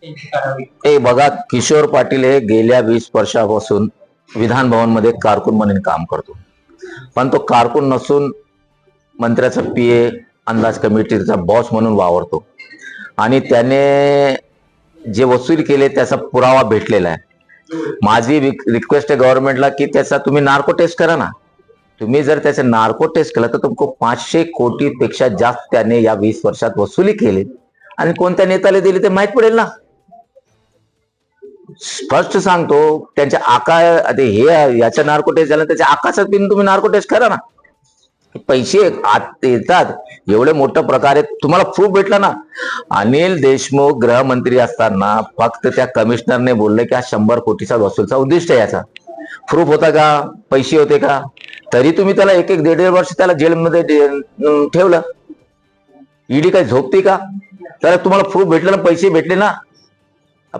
त्यांची ए बघा किशोर पाटील हे गेल्या वीस वर्षापासून विधान भवनमध्ये कारकून म्हणून काम करतो. पण तो कारकून नसून मंत्र्याचा पी ए अंदाज कमिटीचा बॉस म्हणून वावरतो. आणि त्याने जे वसूल केले त्याचा पुरावा भेटलेला आहे. माझी रिक्वेस्ट आहे गव्हर्नमेंटला की त्याचा तुम्ही नार्को टेस्ट करा ना. तुम्ही जर त्याचे नार्को टेस्ट केलं तर तुमको पाचशे कोटी पेक्षा जास्त त्याने या वीस वर्षात वसुली केली. आणि कोणत्या नेत्याला दिली ते माहीत पडेल ना? स्पष्ट सांगतो त्यांच्या आका ते हे याच्या नार्को टेस्ट झालं त्याच्या आकाशात पिन तुम्ही नार्को टेस्ट करा ना. पैसे आत येतात. एवढे मोठ्या प्रकारे तुम्हाला प्रूफ भेटला ना. अनिल देशमुख गृहमंत्री असताना फक्त त्या कमिशनरने बोलले की हा शंभर कोटीचा वसूलचा उद्दिष्ट आहे याचा. प्रूफ होता का? पैसे होते का? तरी तुम्ही त्याला एक एक दीड दीड वर्ष त्याला जेलमध्ये ठेवलं. ईडी काही झोपते का? तर तुम्हाला प्रूफ भेटलं ना पैसे भेटले ना?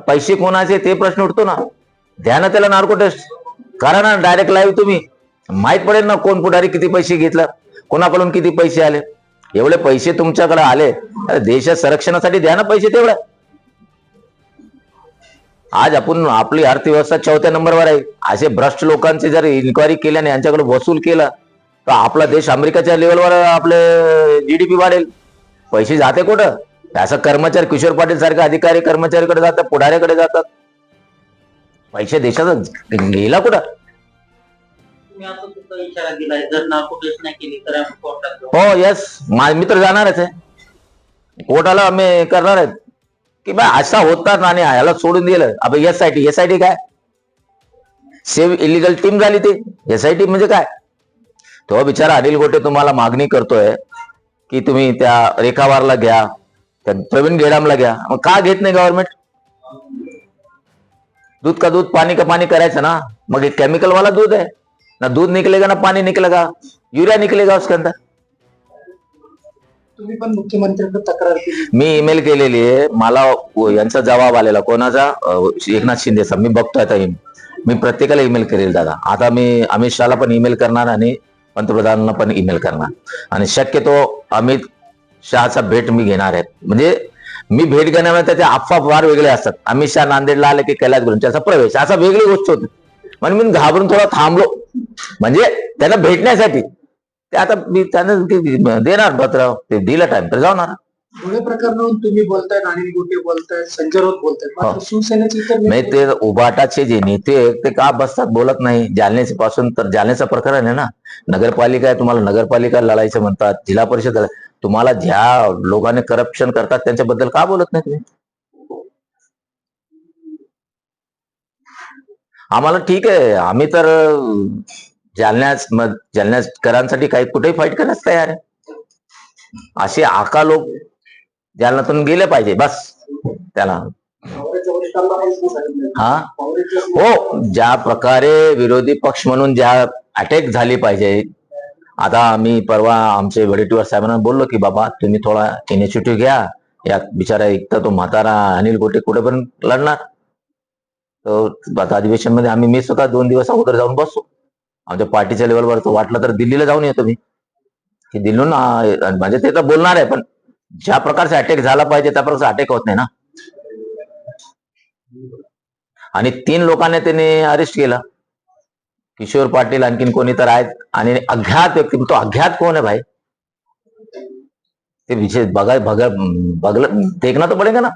पैसे कोणाचे ते प्रश्न उठतो ना. द्या ना त्याला नार्को टेस्ट करा ना डायरेक्ट लाईव्ह तुम्ही. माहीत पडेल ना कोण पुढारी किती पैसे घेतलं कोणाकडून किती पैसे आले. एवढे पैसे तुमच्याकडे आले देशात संरक्षणासाठी द्या ना पैसे तेवढे. आज आपण आपली अर्थव्यवस्था चौथ्या नंबरवर आहे. असे भ्रष्ट लोकांची जर इन्क्वायरी केल्याने यांच्याकडे वसूल केला तर आपला देश अमेरिकेच्या लेवलवर आपले जीडीपी वाढेल. पैसे जाते कुठं? असं कर्मचारी किशोर पाटील सारखे अधिकारी कर्मचारीकडे जातात पुढाऱ्याकडे जातात. पैसे देशाचा गेला कुठं. हो यस मी तर जाणारच आहे. कोर्टाला आम्ही करणार आहेत. की बा असा होताच आणि ह्याला सोडून दिलं. अब S I T S I T काय? सेव्ह इलिगल टीम झाली ते. एस आय टी म्हणजे काय? तो बिचारा अनिल गोटे तुम्हाला मागणी करतोय की तुम्ही त्या रेखावारला घ्या त्या प्रवीण गेडामला घ्या. मग का घेत नाही गव्हर्नमेंट दूध का दूध पाणी का पाणी करायचं ना? मग एक केमिकल वाला दूध आहे. ना दूध निकलेगा ना पाणी निकलेगा. युरिया निकलेगा उसके अंदर. तुम्ही पण मुख्यमंत्र्यांकडे तक्रार केली. मी ईमेल केलेली आहे. मला यांचा जबाब आलेला. कोणाचा? एकनाथ शिंदेचा मी बघतोय आता मी प्रत्येकाला ईमेल करेल दादा. आता मी अमित शहाला पण ईमेल करणार आणि पंतप्रधानांना पण ईमेल करणार. आणि शक्यतो अमित शहाचा भेट मी घेणार आहे. म्हणजे मी भेट घेण्यामुळे त्याचे अफवा फार वेगळे असतात. अमित शहा नांदेडला आले की कैलास गुरुंचा त्याचा प्रवेश. असा वेगळी गोष्ट होती. म्हणून मी घाबरून थोडा थांबलो. म्हणजे त्यांना भेटण्यासाठी. ते आता मी त्यांना ते देणार पत्र ते दिलं टाइम तर जाणार. प्रकरणावरून तुम्ही बोलताय अनिल गोटे संजय राऊत मात्र हो. शिवसेनेचे इतर नाही ते उभाटाचे जे नेते आहेत, ते का बसतात बोलत नाही? जालन्याचे पासून तर जालन्याचं प्रकरण आहे ना. नगरपालिका आहे तुम्हाला नगरपालिका लढायचं म्हणतात जिल्हा परिषद लढाय- तुम्हाला ज्या लोकांनी करप्शन करतात त्यांच्याबद्दल का बोलत नाही तुम्ही? आम्हाला ठीक आहे. आम्ही तर अं, जालन्याच म- जालन्याकरांसाठी काही कुठेही फाईट करायला तयार आहे. असे आका लोक जालनातून गेले पाहिजे बस. त्याला. हा? हो ज्या प्रकारे विरोधी पक्ष म्हणून ज्या अटॅक झाली पाहिजे. आता आम्ही परवा आमचे वडेट्टीवार साहेबांना बोललो की बाबा तुम्ही थोडा इनिशिएटिव्ह घ्या. या बिचारा एक तर तो म्हातारा अनिल गोटे कुठेपर्यंत लढणार? तर आता अधिवेशनमध्ये आम्ही मी स्वतः दोन दिवस अगोदर जाऊन बसू. आमच्या पार्टीच्या लेवलवर वाटलं तर दिल्लीला जाऊन येतो मी. की दिल्लीहून म्हणजे ते तर बोलणार आहे पण ज्या प्रकारचा अटॅक झाला पाहिजे त्या प्रकारचा अटॅक होत नाही ना. आणि तीन लोकांनी त्याने अरेस्ट केला. किशोर पाटील आणखीन कोणी तर आहेत आणि अज्ञात व्यक्ती तो अज्ञात कोण आहे भाई? ते विशेष बघा बघा बघलं देखना तो पडेगा ना?